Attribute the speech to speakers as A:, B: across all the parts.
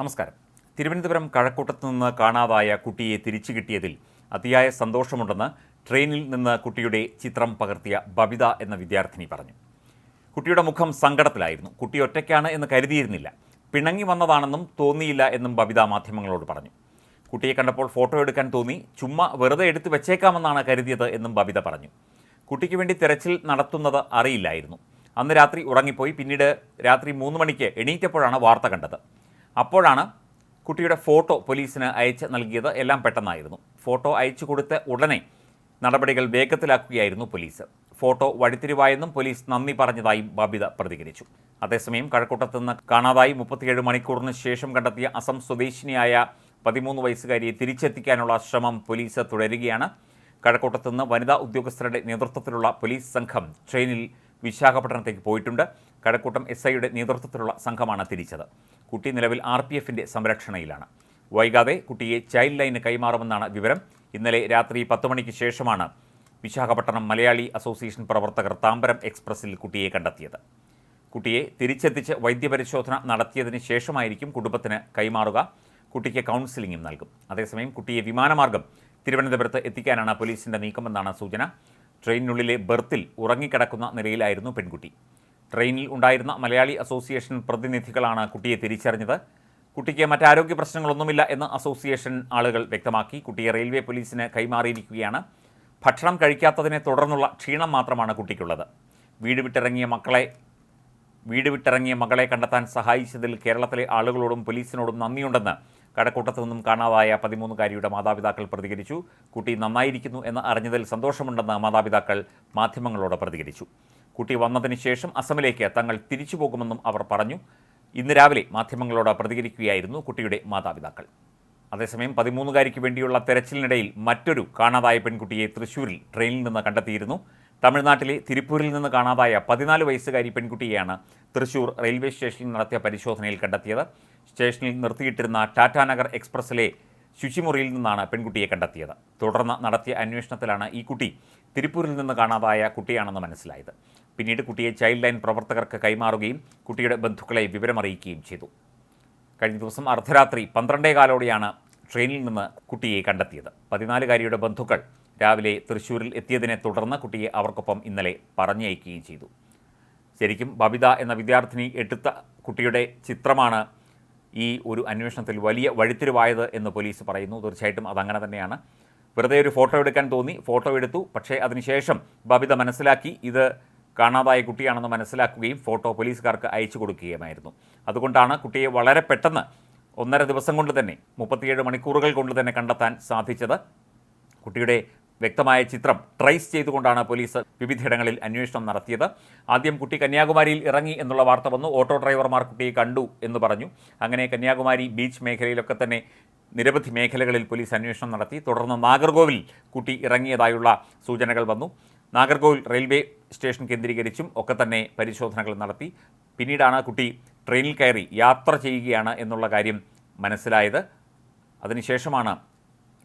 A: നമസ്കാരം. തിരുവനന്തപുരം കഴക്കൂട്ടത്ത് നിന്ന് കാണാതായ കുട്ടിയെ തിരിച്ചു കിട്ടിയതിൽ അതിയായ സന്തോഷമുണ്ടെന്ന് ട്രെയിനിൽ നിന്ന് കുട്ടിയുടെ ചിത്രം പകർത്തിയ ബബിത എന്ന വിദ്യാർത്ഥിനി പറഞ്ഞു. കുട്ടിയുടെ മുഖം സങ്കടത്തിലായിരുന്നു. കുട്ടി ഒറ്റയ്ക്കാണ് എന്ന് കരുതിയിരുന്നില്ല. പിണങ്ങി വന്നതാണെന്നും തോന്നിയില്ല എന്നും ബബിത മാധ്യമങ്ങളോട് പറഞ്ഞു. കുട്ടിയെ കണ്ടപ്പോൾ ഫോട്ടോ എടുക്കാൻ തോന്നി. ചുമ്മാ വെറുതെ എടുത്ത് വെച്ചേക്കാമെന്നാണ് കരുതിയത് എന്നും ബബിത പറഞ്ഞു. കുട്ടിക്ക് വേണ്ടി തിരച്ചിൽ നടത്തുന്നത് അറിയില്ലായിരുന്നു. അന്ന് രാത്രി ഉറങ്ങിപ്പോയി. പിന്നീട് രാത്രി മൂന്ന് മണിക്ക് എണീറ്റപ്പോഴാണ് വാർത്ത കണ്ടത്. അപ്പോഴാണ് കുട്ടിയുടെ ഫോട്ടോ പോലീസിന് അയച്ച് നൽകിയത്. എല്ലാം പെട്ടെന്നായിരുന്നു. ഫോട്ടോ അയച്ചു കൊടുത്ത ഉടനെ നടപടികൾ വേഗത്തിലാക്കുകയായിരുന്നു പോലീസ്. ഫോട്ടോ വഴിത്തിരിവായെന്നും പോലീസ് നന്ദി പറഞ്ഞതായും ബാബിത പ്രതികരിച്ചു. അതേസമയം കഴക്കൂട്ടത്ത് നിന്ന് കാണാതായി മുപ്പത്തിയേഴ് മണിക്കൂറിന് ശേഷം കണ്ടെത്തിയ അസം സ്വദേശിനിയായ പതിമൂന്ന് വയസ്സുകാരിയെ തിരിച്ചെത്തിക്കാനുള്ള ശ്രമം പോലീസ് തുടരുകയാണ്. കഴക്കൂട്ടത്ത് നിന്ന് വനിതാ ഉദ്യോഗസ്ഥരുടെ നേതൃത്വത്തിലുള്ള പോലീസ് സംഘം ട്രെയിനിൽ വിശാഖപട്ടണത്തേക്ക് പോയിട്ടുണ്ട്. കഴക്കൂട്ടം എസ് ഐയുടെ നേതൃത്വത്തിലുള്ള സംഘമാണ് തിരിച്ചത്. കുട്ടി നിലവിൽ ആർ പി എഫിന്റെ സംരക്ഷണയിലാണ്. വൈകാതെ കുട്ടിയെ ചൈൽഡ് ലൈന് കൈമാറുമെന്നാണ് വിവരം. ഇന്നലെ രാത്രി പത്ത് മണിക്ക് ശേഷമാണ് വിശാഖപട്ടണം മലയാളി അസോസിയേഷൻ പ്രവർത്തകർ താമ്പരം എക്സ്പ്രസിൽ കുട്ടിയെ കണ്ടെത്തിയത്. കുട്ടിയെ തിരിച്ചെത്തിച്ച് വൈദ്യപരിശോധന നടത്തിയതിന് ശേഷമായിരിക്കും കുടുംബത്തിന് കൈമാറുക. കുട്ടിക്ക് കൗൺസിലിംഗും നൽകും. അതേസമയം കുട്ടിയെ വിമാനമാർഗം തിരുവനന്തപുരത്ത് എത്തിക്കാനാണ് പോലീസിന്റെ നീക്കമെന്നാണ് സൂചന. ട്രെയിനിനുള്ളിലെ ബെർത്തിൽ ഉറങ്ങിക്കിടക്കുന്ന നിലയിലായിരുന്നു പെൺകുട്ടി. ട്രെയിനിൽ ഉണ്ടായിരുന്ന മലയാളി അസോസിയേഷൻ പ്രതിനിധികളാണ് കുട്ടിയെ തിരിച്ചറിഞ്ഞത്. കുട്ടിക്ക് മറ്റാരോഗ്യ പ്രശ്നങ്ങളൊന്നുമില്ല എന്ന് അസോസിയേഷൻ ആളുകൾ വ്യക്തമാക്കി. കുട്ടിയെ റെയിൽവേ പോലീസിന് കൈമാറിയിരിക്കുകയാണ്. ഭക്ഷണം കഴിക്കാത്തതിനെ തുടർന്നുള്ള ക്ഷീണം മാത്രമാണ് കുട്ടിക്കുള്ളത്. വീട് വിട്ടിറങ്ങിയ മക്കളെ വീട് വിട്ടിറങ്ങിയ മകളെ കണ്ടെത്താൻ സഹായിച്ചതിൽ കേരളത്തിലെ ആളുകളോടും പോലീസിനോടും നന്ദിയുണ്ടെന്ന് കടക്കൂട്ടത്തു നിന്നും കാണാതായ പതിമൂന്നുകാരിയുടെ മാതാപിതാക്കൾ പ്രതികരിച്ചു. കുട്ടി നന്നായിരിക്കുന്നു എന്ന് അറിഞ്ഞതിൽ സന്തോഷമുണ്ടെന്ന് മാതാപിതാക്കൾ മാധ്യമങ്ങളോട് പ്രതികരിച്ചു. കുട്ടി വന്നതിന് ശേഷം അസമിലേക്ക് തങ്ങൾ തിരിച്ചു പോകുമെന്നും അവർ പറഞ്ഞു. ഇന്ന് രാവിലെ മാധ്യമങ്ങളോട് പ്രതികരിക്കുകയായിരുന്നു കുട്ടിയുടെ മാതാപിതാക്കൾ. അതേസമയം പതിമൂന്നുകാരിക്ക് വേണ്ടിയുള്ള തെരച്ചിലിനിടയിൽ മറ്റൊരു കാണാതായ പെൺകുട്ടിയെ തൃശൂരിൽ ട്രെയിനിൽ നിന്ന് കണ്ടെത്തിയിരുന്നു. തമിഴ്നാട്ടിലെ തിരുപ്പൂരിൽ നിന്ന് കാണാതായ പതിനാല് വയസ്സുകാരി പെൺകുട്ടിയെയാണ് തൃശൂർ റെയിൽവേ സ്റ്റേഷനിൽ നടത്തിയ പരിശോധനയിൽ കണ്ടെത്തിയത്. സ്റ്റേഷനിൽ നിർത്തിയിട്ടിരുന്ന ടാറ്റാനഗർ എക്സ്പ്രസ്സിലെ ശുചിമുറിയിൽ നിന്നാണ് പെൺകുട്ടിയെ കണ്ടെത്തിയത്. തുടർന്ന് നടത്തിയ അന്വേഷണത്തിലാണ് ഈ കുട്ടി തിരുപ്പൂരിൽ നിന്ന് കാണാതായ കുട്ടിയാണെന്ന് മനസ്സിലായത്. പിന്നീട് കുട്ടിയെ ചൈൽഡ് ലൈൻ പ്രവർത്തകർക്ക് കൈമാറുകയും കുട്ടിയുടെ ബന്ധുക്കളെ വിവരമറിയിക്കുകയും ചെയ്തു. കഴിഞ്ഞ ദിവസം അർദ്ധരാത്രി പന്ത്രണ്ടേകാലോടെയാണ് ട്രെയിനിൽ നിന്ന് കുട്ടിയെ കണ്ടെത്തിയത്. പതിനാലുകാരിയുടെ ബന്ധുക്കൾ രാവിലെ തൃശ്ശൂരിൽ എത്തിയതിനെ തുടർന്ന് കുട്ടിയെ അവർക്കൊപ്പം ഇന്നലെ പറഞ്ഞയക്കുകയും ചെയ്തു. ശരിക്കും ബബിത എന്ന വിദ്യാർത്ഥിനി എടുത്ത കുട്ടിയുടെ ചിത്രമാണ് ഈ ഒരു അന്വേഷണത്തിൽ വലിയ വഴിത്തിരിവായത് എന്ന് പോലീസ് പറയുന്നു. തീർച്ചയായിട്ടും അതങ്ങനെ തന്നെയാണ്. വെറുതെ ഒരു ഫോട്ടോ എടുക്കാൻ തോന്നി ഫോട്ടോ എടുത്തു. പക്ഷേ അതിനുശേഷം ബബിത മനസ്സിലാക്കി ഇത് കാണാതായ കുട്ടിയാണെന്ന് മനസ്സിലാക്കുകയും ഫോട്ടോ പോലീസുകാർക്ക് അയച്ചു കൊടുക്കുകയുമായിരുന്നു. അതുകൊണ്ടാണ് കുട്ടിയെ വളരെ പെട്ടെന്ന് ഒന്നര ദിവസം കൊണ്ട് തന്നെ മുപ്പത്തിയേഴ് മണിക്കൂറുകൾ കൊണ്ട് തന്നെ കണ്ടെത്താൻ സാധിച്ചത്. കുട്ടിയുടെ വ്യക്തമായ ചിത്രം ട്രേസ് ചെയ്തുകൊണ്ടാണ് പോലീസ് വിവിധയിടങ്ങളിൽ അന്വേഷണം നടത്തിയത്. ആദ്യം കുട്ടി കന്യാകുമാരിയിൽ ഇറങ്ങി എന്നുള്ള വാർത്ത വന്നു. ഓട്ടോ ഡ്രൈവർമാർ കുട്ടിയെ കണ്ടു എന്ന് പറഞ്ഞു. അങ്ങനെ കന്യാകുമാരി ബീച്ച് മേഖലയിലൊക്കെ തന്നെ നിരവധി മേഖലകളിൽ പോലീസ് അന്വേഷണം നടത്തി. തുടർന്ന് നാഗർകോവിൽ കുട്ടി ഇറങ്ങിയതായുള്ള സൂചനകൾ വന്നു. നാഗർകോവിൽ റെയിൽവേ സ്റ്റേഷൻ കേന്ദ്രീകരിച്ചും ഒക്കെ തന്നെ പരിശോധനകൾ നടത്തി. പിന്നീടാണ് കുട്ടി ട്രെയിനിൽ കയറി യാത്ര ചെയ്യുകയാണ് എന്നുള്ള കാര്യം മനസ്സിലായത്. അതിനുശേഷമാണ്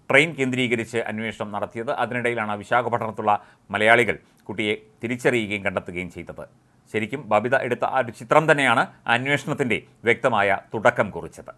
A: ട്രെയിൻ കേന്ദ്രീകരിച്ച് അന്വേഷണം നടത്തിയത്. അതിനിടയിലാണ് വിശാഖപട്ടണത്തുള്ള മലയാളികൾ കുട്ടിയെ തിരിച്ചറിയുകയും കണ്ടെത്തുകയും ചെയ്തത്. ശരിക്കും ബബിത എടുത്ത ആ ഒരു ചിത്രം തന്നെയാണ് അന്വേഷണത്തിന്റെ വ്യക്തമായ തുടക്കം കുറിച്ചത്.